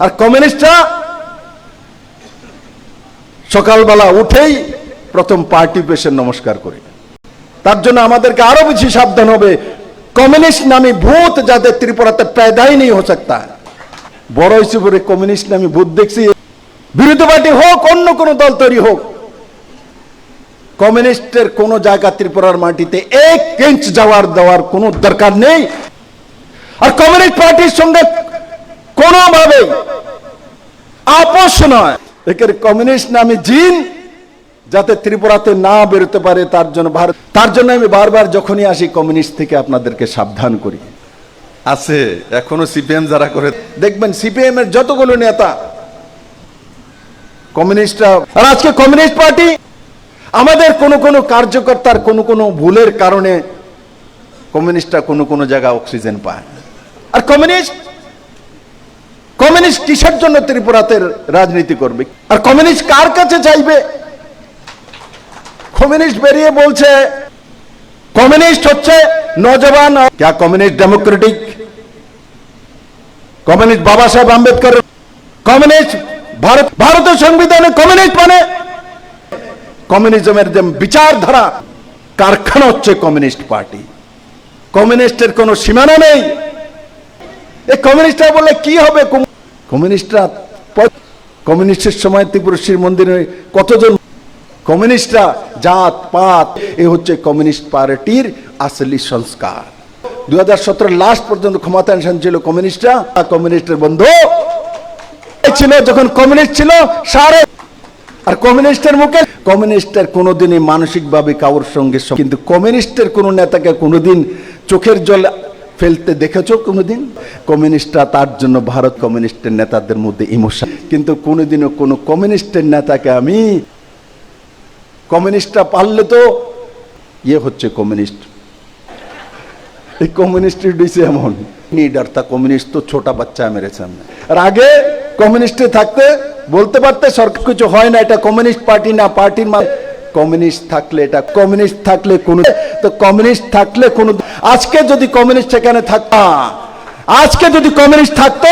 আর কমিউনিস্টরা সকালবেলা উঠেই প্রথম পার্টি পেশে নমস্কার করে তার জন্য আমাদেরকে আরো বেশি সাবধান হবে কমিউনিস্ট নামী ভূত যাদের ত্রিপুরাতে पैदा ही नहीं हो सकता है বড় হিসেবে কমিউনিস্ট নামী ভূত দেখছি বিরোধী পার্টি হোক অন্য কোন দল তৈরি হোক কমিউনিস্টের কোন জায়গা ত্রিপুরার মাটিতে এক ইঞ্চ যাওয়ার দেওয়ার কোনো দরকার নেই আর কমিউনিস্ট পার্টির সঙ্গে কোনোভাবে আপোষ নয়। একের কমিউনিস্ট নামে জিন যাতে ত্রিপুরাতে না বেরোতে পারে তার জন্য ভারত তার জন্য আমি বারবার যখনই আসি কমিউনিস্ট থেকে আপনাদেরকে সাবধান করি। আছে এখনও সিপিএম যারা করে দেখবেন সিপিএম এর যতগুলো নেতা কমিউনিস্টরা আর আজকে কমিউনিস্ট পার্টি আমাদের কোন কোন কার্যকর্তার কোন কোন ভুলের কারণে কমিউনিস্টরা কোন কোন জায়গায় অক্সিজেন পায় আর কমিউনিস্ট কমিউনিস্ট কিসের জন্য ত্রিপুরাতে রাজনীতি করবে? আর কমিউনিস্ট কার কাছে চাইবে? কমিউনিস্ট বেরিয়ে বলছে, কমিউনিস্ট হচ্ছে নজওয়ান क्या কমিউনিস্ট ডেমোক্রেটিক? কমিউনিস্ট বাবা সাহেব আম্বেদকর কমিউনিস্ট ভারত ভারতের সংবিধানে কমিউনিস্ট মানে? কমিউনিজমের যে বিচারধারা, কারখানা হচ্ছে কমিউনিস্ট পার্টি। কমিউনিস্টের কোনো সীমানা নেই। এই কমিউনিস্টরা বলে কি হবে কম- কমিউনিস্টরা কমিউনিস্টের সময় ত্রিপুরা শিব মন্দিরে কতজন কমিউনিস্টরা, জাত, পাত, এ হচ্ছে কমিউনিস্ট পার্টির আসলি সংস্কার। দু হাজার সতেরো লাস্ট পর্যন্ত ক্ষমতায় ছিল কমিউনিস্টরা কমিউনিস্টের বন্ধু ছিল, যখন কমিউনিস্ট ছিল, সারে। আর কমিউনিস্টের মুখে, কমিউনিস্টের কোনোদিনই মানসিকভাবে কারোর সঙ্গে কিন্তু কমিউনিস্টের কোনো নেতাকে কোনোদিন চোখের জল ফেলতে দেখেছ কোনোদিন? কমিউনিস্টরা তার জন্য ভারত কমিউনিস্টের নেতাদের মধ্যে ইমোশন। কিন্তু কোনোদিনও কোনো কমিউনিস্টের নেতাকে আমি কমিউনিস্টরা পারলে তো ইয়ে হচ্ছে কমিউনিস্ট। এই কমিউনিস্টের ডিসে এমন। নিডার তা কমিউনিস্ট তো ছোটা বাচ্চা মেরেছে সামনে। আর আগে কমিউনিস্টে থাকতে বলতে পারতে সরকার কিছু হয় না, এটা কমিউনিস্ট পার্টি না, পার্টির কমিউনিস্ট থাকলে এটা কমিউনিস্ট থাকলে কোনো তো কমিউনিস্ট থাকলে কোনো আজকে যদি কমিউনিস্ট সেখানে থাকতো আজকে যদি কমিউনিস্ট থাকতো